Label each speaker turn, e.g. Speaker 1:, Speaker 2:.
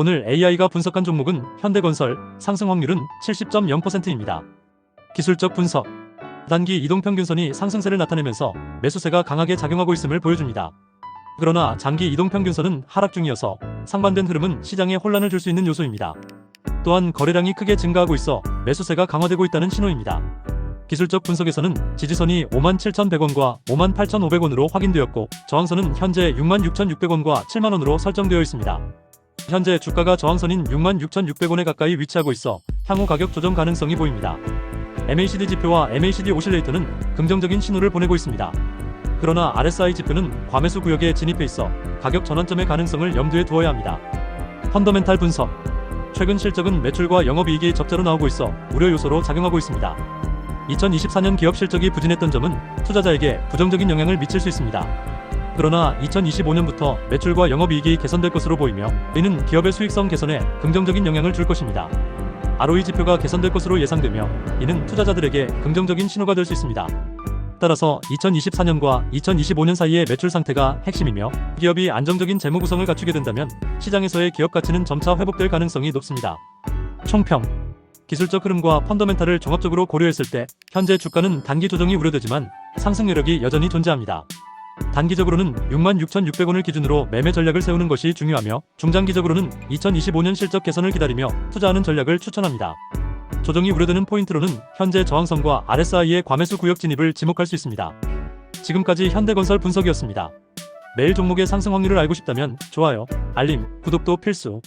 Speaker 1: 오늘 AI가 분석한 종목은 현대건설 상승 확률은 70.0%입니다. 기술적 분석 단기 이동평균선이 상승세를 나타내면서 매수세가 강하게 작용하고 있음을 보여줍니다. 그러나 장기 이동평균선은 하락 중이어서 상반된 흐름은 시장에 혼란을 줄 수 있는 요소입니다. 또한 거래량이 크게 증가하고 있어 매수세가 강화되고 있다는 신호입니다. 기술적 분석에서는 지지선이 57,100원과 58,500원으로 확인되었고 저항선은 현재 66,600원과 7만원으로 설정되어 있습니다. 현재 주가가 저항선인 66,600원에 가까이 위치하고 있어 향후 가격 조정 가능성이 보입니다. MACD 지표와 MACD 오실레이터는 긍정적인 신호를 보내고 있습니다. 그러나 RSI 지표는 과매수 구역에 진입해 있어 가격 전환점의 가능성을 염두에 두어야 합니다. 펀더멘탈 분석 최근 실적은 매출과 영업이익이 적자로 나오고 있어 우려 요소로 작용하고 있습니다. 2024년 기업 실적이 부진했던 점은 투자자에게 부정적인 영향을 미칠 수 있습니다. 그러나 2025년부터 매출과 영업이익이 개선될 것으로 보이며 이는 기업의 수익성 개선에 긍정적인 영향을 줄 것입니다. ROE 지표가 개선될 것으로 예상되며 이는 투자자들에게 긍정적인 신호가 될 수 있습니다. 따라서 2024년과 2025년 사이의 매출 상태가 핵심이며 기업이 안정적인 재무 구성을 갖추게 된다면 시장에서의 기업 가치는 점차 회복될 가능성이 높습니다. 총평 기술적 흐름과 펀더멘탈을 종합적으로 고려했을 때 현재 주가는 단기 조정이 우려되지만 상승 여력이 여전히 존재합니다. 단기적으로는 66,600원을 기준으로 매매 전략을 세우는 것이 중요하며 중장기적으로는 2025년 실적 개선을 기다리며 투자하는 전략을 추천합니다. 조정이 우려되는 포인트로는 현재 저항선과 RSI의 과매수 구역 진입을 지목할 수 있습니다. 지금까지 현대건설 분석이었습니다. 매일 종목의 상승 확률을 알고 싶다면 좋아요, 알림, 구독도 필수.